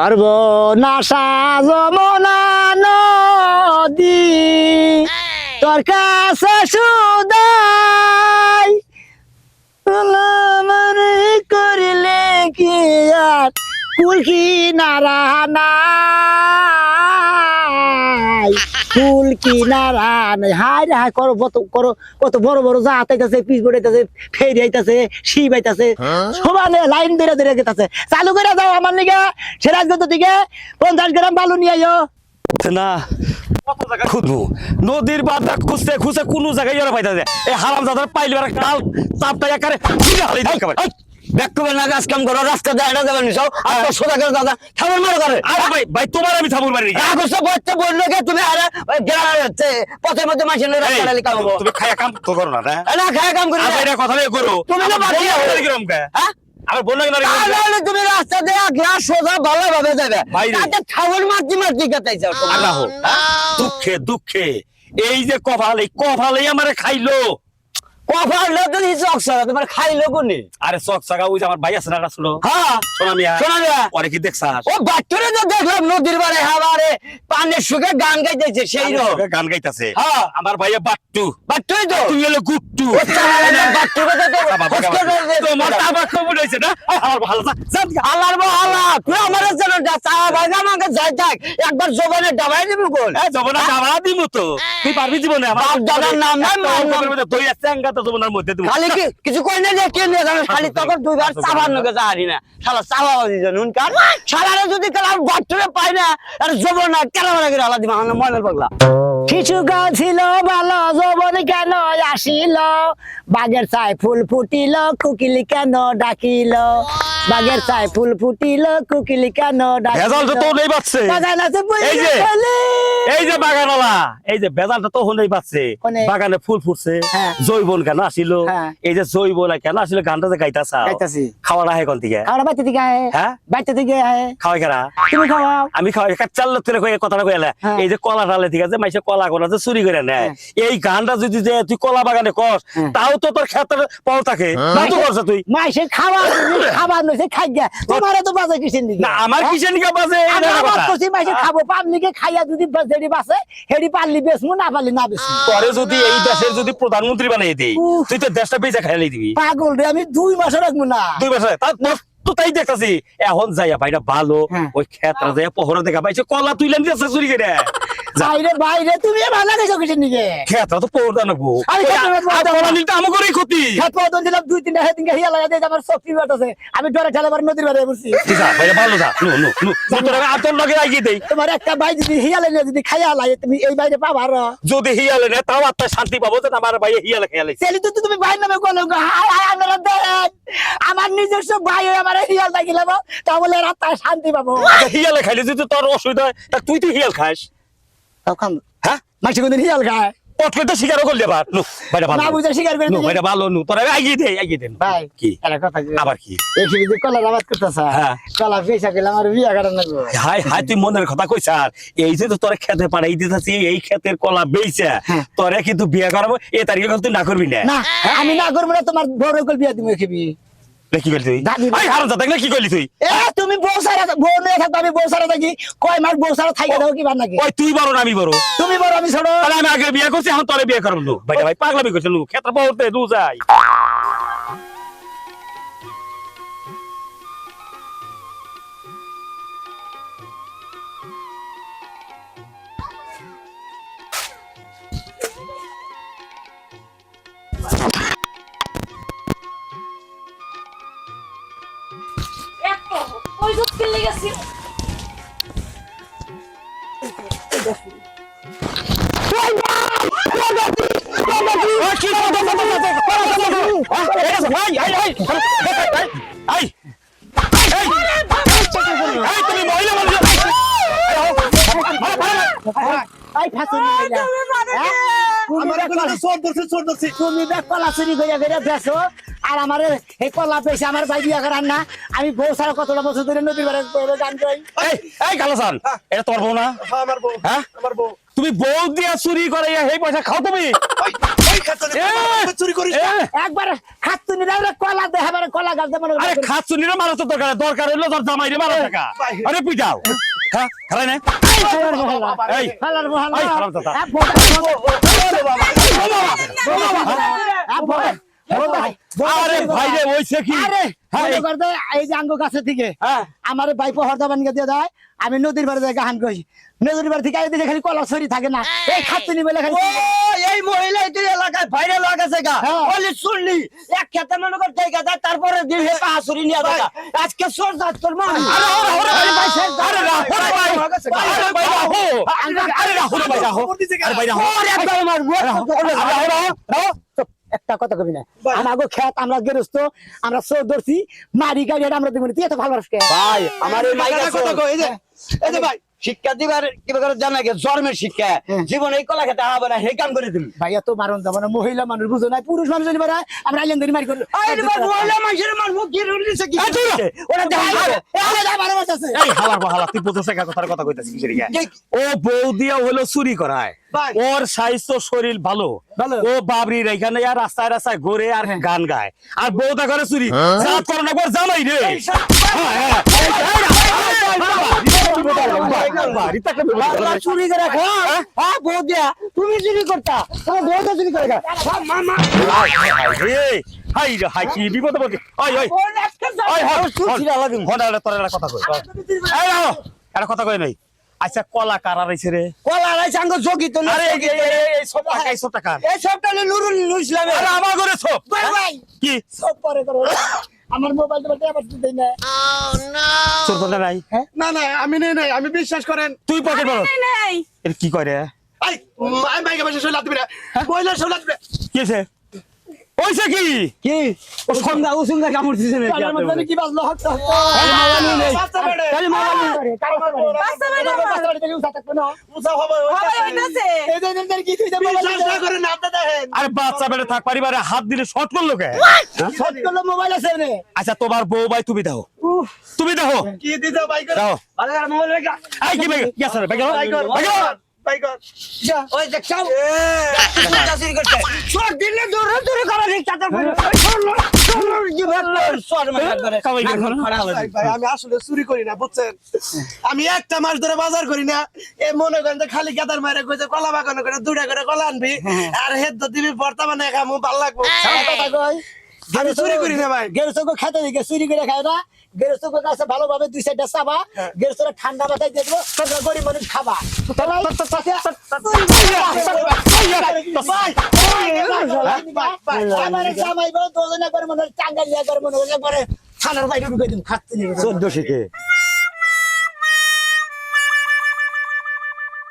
সর্বনাশা যমুনা নদী। তোর কাছে সুদাই আমার করিলে কি আর? কুল কি নারা নাই কুল কি নারা নাই। হাই রে হাই করো কত করো কত বড় বড় জাহাজ আইতাছে পিস বড়াইতাছে ফেরি আইতাছে শিব আইতাছে সমানে লাইন ধরে ধরে গেতাছে। চালু করে যাও আমার নিকে সিরাজগঞ্জ দিকে পঞ্চাশ গ্রাম বালু নিয়ে আইও। না কত খুঁজবো নদীর বাঁধা খুঁজতে খুঁজতে কোনো জায়গায় ওরা পাইতে এই হারাম দাদার পাইলে কাল চাপটা একারে হারাই না কাজ কাম করো রাস্তা দিয়ে এটা যাবেন সব। আর সোজা করে দাদা খাবার মারো করে আরে ভাই ভাই তোমার আমি থাবুর মারি আগস্ট বলতে বলল কি তুমি আরে ওই গ্রামে পথের মধ্যে মাসে রাস্তা ডালি কাম করব তুমি খায়া কাম তো করো না না? না কাম করি আর কথা করো। তুমি কে? হ্যাঁ? বলল তাহলে তুমি রাস্তা দিয়ে গ্লাস সোজা যাবে। তাতে মারতে মারতে আর দুঃখে দুঃখে। এই যে কপাল এই কপালেই আমারে খাইলো। কফার লোক যদি চকসা তোমার খাইলো কোনি আরে চক চাকা ওই যে আমার ভাই আছে না ছিল হ্যাঁ পরে কি দেখছাস? ও বাচ্চারে তো দেখলাম নদীর বারে হাওয়ারে পানের সুখে গান গাইতেছে সেই রকম। গান গাইতাছে। হ্যাঁ। আমার ভাইয়া বাট্টু। বাচ্চাই তো? তুই হলো গুট্টু। ও কথা তো তোমার আবার খবর হয়েছে না? ভালো যা, তুই আমার জন্য চা ভাই আমাকে যাই থাক একবার জবানে ডাবাই দিবি কোন? এ, জবনা যাবা দিমু তো। তুই পারবি জীবনে আমার দাদার নাম নাই, মার নাম। অঙ্কের মধ্যে দই আছে আঙ্গা তো জবনার মধ্যে দিমু খালি কি কিছু কই না কে নিয়ে জানো খালি তখন দুইবার চাবার নকে যাহারি না। শালা চাবা বাজি জানুন কার শালারে যদি পাই না আর জবনা কেন মানে করে আলাদা দিমা আমার ময়নার পাগলা। শিশু ছিল ভালো যৌবন কেন আসিল? বাগের চাই ফুল ফুটিল কুকিলি কেন ডাকিল? বাগের চাই ফুল ফুটিল কুকিলি কেন ভেজালটা তো নেই পাচ্ছে বাগান আছে এই যে, এই যে বাগানওয়ালা এই যে বেজালটা তো হলেই পাচ্ছে। বাগানে ফুল ফুটছে হ্যাঁ। জৈবন কেন আসিল? হ্যাঁ। এই যে জৈবন কেন আসিল গানটা যে গাইতাছা। খাওয়া না থেকে আমরা বাইতে থেকে হ্যাঁ? বাইতে থেকে খাওয়াই কেনা তুমি খাওয়াও। আমি খাওয়াই চাল তুলে কয়ে কথাটা কইলে। এই যে কলা ঠিক আছে মাইসে কলা কলা যে চুরি করে নেয়। এই গানটা যদি যে তুই কলা বাগানে কস। তাও তো তোর ক্ষেত্রে পাও থাকে। করছ তুই। মাইসে খাওয়া খাবার নইছে খাই গা তোমারে তো বাজে কিসের দিকে? না আমার বাজে? আবার কথা। খাব পাবলিকে খাইয়া যদি যেডি বাসে হেডি পারলি বেসমু না পারলি না বেসমু পরে যদি এই দেশের যদি প্রধানমন্ত্রী বানাই দেই। তুই তো দেশটা বেঁচে খাইলে দিবি পাগল রে আমি দুই মাস রাখব না দুই মাসে তার তো- তো তাই দেখতাছি এখন যাইয়া ভাইটা ভালো হ্যাঁ। ওই ক্ষেত্রে যাইয়া পহরা দেখা পাইছে কলা তুই লেন দিয়েছে চুরি করে। বাইরে বাইরে তুমি ভালো গেছো কিসের নিকে? ক্ষেত্র তো পহরা নেব। নিতে ক্ষতি খেত দিলাম দুই তিনটা হেদিন হিয়া লাগা দিয়ে আমার শক্তি বাটাছে আমি ডরে ঠেলে বার নদীর বাড়ি বসছি তুই যা ভাইয়া ভালো যা। নু নু নু নু তোর আমি আতর লগে আইয়ে দেই। তোমার একটা ভাই যদি হিয়া লাগে যদি খাইয়া লাগে তুমি এই বাইরে পাবা আর যদি হিয়ালে না তাও আত্মা শান্তি পাবো যে আমার ভাই হিয়ালে খেয়ালে সেলি তো তুমি ভাই নামে কলম হাই হাই আপনারা দেন আমার নিজস্ব ভাই আমার হিয়াল থাকিলাম তাহলে রাত শান্তি পাবো। হিয়ালে খাইলে যদি তোর অসুবিধা হয় তা তুই তো হিয়াল খাস হ্যাঁ? মাসি কোনদিন হিয়াল খায়। পটলে তো স্বীকারও করলি আবার। নু ভালো। না বুঝে স্বীকার করে নু দিলে। ভালো নু তোর আমি দে আইয়ে দে ভাই কি? একটা কথা আবার কি? এই যে কলার আবাদ করতেছে। হ্যাঁ। কলা পয়সা পেলে আমার বিয়া করার লাগবে। হাই হাই তুই মনের কথা কইছ আর। এই যে তো তোর খেতে পাড়াই দিতেছি এই ক্ষেতের কলা বেইছে। হ্যাঁ। তোরে কিন্তু বিয়ে করাবো এ তারিখে তুই না করবি না। আমি না করব না তোমার বড় কল বিয়া তুমি খেবি। কি করলি তুই। আই হারাম জাতাক কি করলি তুই? এ তুমি বউ সারা বউ নিয়ে থাকতো আমি বউ সারা থাকি। কয় মাস বউ সারা থাকি দাও কি বার নাকি? ওই তুই বড় আমি বড়? তুমি বড় আমি ছোট। তাহলে আমি আগে বিয়ে করছি এখন তোরে বিয়ে করব। ভাই ভাই পাগলামি করছে লু ক্ষেত্র পড়তে নু যাই ধরছে তুমি দেখ কলা চুরি করে করে বেছো আর আমার এই কলা পেয়েছে আমার ভাই বিয়া করার না আমি বউ সারা কতটা বছর ধরে নদীর বারে গান গাই এই এই কালাসান এটা তোর বউ না হ্যাঁ, আমার বউ হ্যাঁ? আমার বউ তুমি বউ দিয়া চুরি করে এই পয়সা খাও তুমি ওই খাতুনি এ! চুরি করিস না। এ! একবার কলা দেখাবার কলা গাছ দেবার আরে খাচ্ছুনিরে মারো তো দরকার দরকার হইল তোর জামাইরে মারো টাকা আরে পিটাও হ্যাঁ খারাই না এই হালার মহালা এই হারামজাদা। আরে ভাই। রে ওইছে কি? আরে হ্যাঁ, এই- কর দে, এই যে আঙ্গ গাছের থেকে হ্যাঁ। আমার ভাই হরদা বানিয়ে দিয়ে দেয় আমি নদীর বাড়ি যায় গাহান কই নদীর বাড়ি থেকে এদিকে খালি কলা ছড়ি থাকে না এই খাতুনি বলে খালি এই মহিলা তুই এলাকায় ভাইরাল হয়ে গেছে গা। হ্যাঁ। বলি শুনলি এক খেতে মনে কর জায়গা যায় তারপরে দিন হে পাহাড়ি নিয়ে দেখা আজকে সোর তোর মা। আরে ওরে ওরে ভাই ভাই আরে রাহো ভাই আরে ভাই রাহো আরে রাহো ভাই রাহো আরে ভাই রাহো ওরে একদম আমার রাহো রাহো রাহো রাহো চুপ, একটা কথা কবি না। আমাগো খেত আমরা গেরস্ত আমরা সব ধরছি মারি গাড়ি আমরা তুই এত ভালো কে? ভাই আমার এই মাইকা কথা এই যে এই যে ভাই। শিক্ষা দিবার কি করে জানা গে জন্মের শিক্ষা। জীবনে এই কলা খেতে হবে না হে কাম করে দিবি ভাইয়া তো মারণ যাব না মহিলা মানুষ বুঝো না পুরুষ মানুষ জানি পারা আমরা আইলেন ধরে মারি করি আরে ভাই মহিলা মানুষের মারবো কি রুলিছে কি ওরা এই হালার বাহালা তুই বুঝছ কথার কথা কইতাছিস? ও বউ দিয়া হলো চুরি করায়। ভাই। ওর স্বাস্থ্য শরীর ভালো। ও বাবরির এখানে আর রাস্তায় রাস্তায় ঘুরে আর গান গায় আর বউটা করে চুরি জাত করে না জামাই রে হ্যাঁ, হ্যাঁ। এই, এই, বাড়ি তাকে বলে দিল। বাবা চুরি করে হ্যাঁ বউ তুমি চুরি করতা তোমার বউ চুরি করে হাই, হাই, হাই রে। হাই কি বিপদে পড়ছি। ওই, ওই, ওই, হন, হন, হন, আরে তোর কথা কই। এই, একটা কথা কই নাই। আচ্ছা কলা কারা রইছে রে? কলা রাই সাঙ্গ যোগী তো না আরে এই এই, এই, সব টাকা এই সব টাকা। এই সবটা নুরুল ইসলামে আরে আমার ঘরে সব। ভাই, ভাই। কি? সব পরে করো। আমার মোবাইল টোবাইল আবার দিই না। তোর কথা নাই? না না আমি নেই নাই আমি বিশ্বাস করেন। তুই পকেট বড় নাই। এটা কি করে? আই আমি বাইকে বসে শোলা দিবি না বইলা শোলা দিবি কি আছে কি? কি? ও সন্ধ্যা উসুঙ্গা কামড় দিছে নাকি কালার মধ্যে কি বাজলো হক হক বাচ্চা বেড়ে। খালি মোবাইল করে বাচ্চা বেটা আমার। উঠা থাকবে না। মুসা হবে হবে হইতাছে। এই যে এদের কি তুই মোবাইল বিশ্বাস না করেন আপনি দেখেন। আরে বাচ্চা বেড়ে থাক পারিবারে হাত দিলে শর্ট করল কে? শর্ট করল মোবাইল আছে রে আচ্ছা তোমার বউ ভাই তুমি দাও তুমি দাও কি দিতে বাইকে দাও। ভালো করে মোবাইল রেখা আই কি বেগে কি রে? বেগে বাইকর বেগে বাইকর ওই দেখ সব চুরি করতে শর্ট দিলে দূরে দূরে করে রে চাতা করে শর্ট মারা করে কামাই করে না। খড়া হলো। ভাই ভাই আমি আসলে চুরি করি না বুঝছেন? আমি একটা মাস ধরে বাজার করি না। এ মনে করেন যে খালি গাদার মারে কইছে কলা বাগানো করে দুটা করে কলা আনবি আর হেদ তো দিবি বর্তমানে খামু ভালো লাগবো। আমি চুরি করি না ভাই। গেরস্ত খেতে দিকে চুরি করে খায় না। গেরস্ত কাছে ভালোভাবে দুই সাইডটা চাবা গেরস্ত ঠান্ডা মাথায় দিয়ে দেবো তোমরা গরিব মানুষ খাবা মনে হয় মনে হয় থানার বাইরে ঢুকে দিন খাচ্ছি চোদ্দ শিখে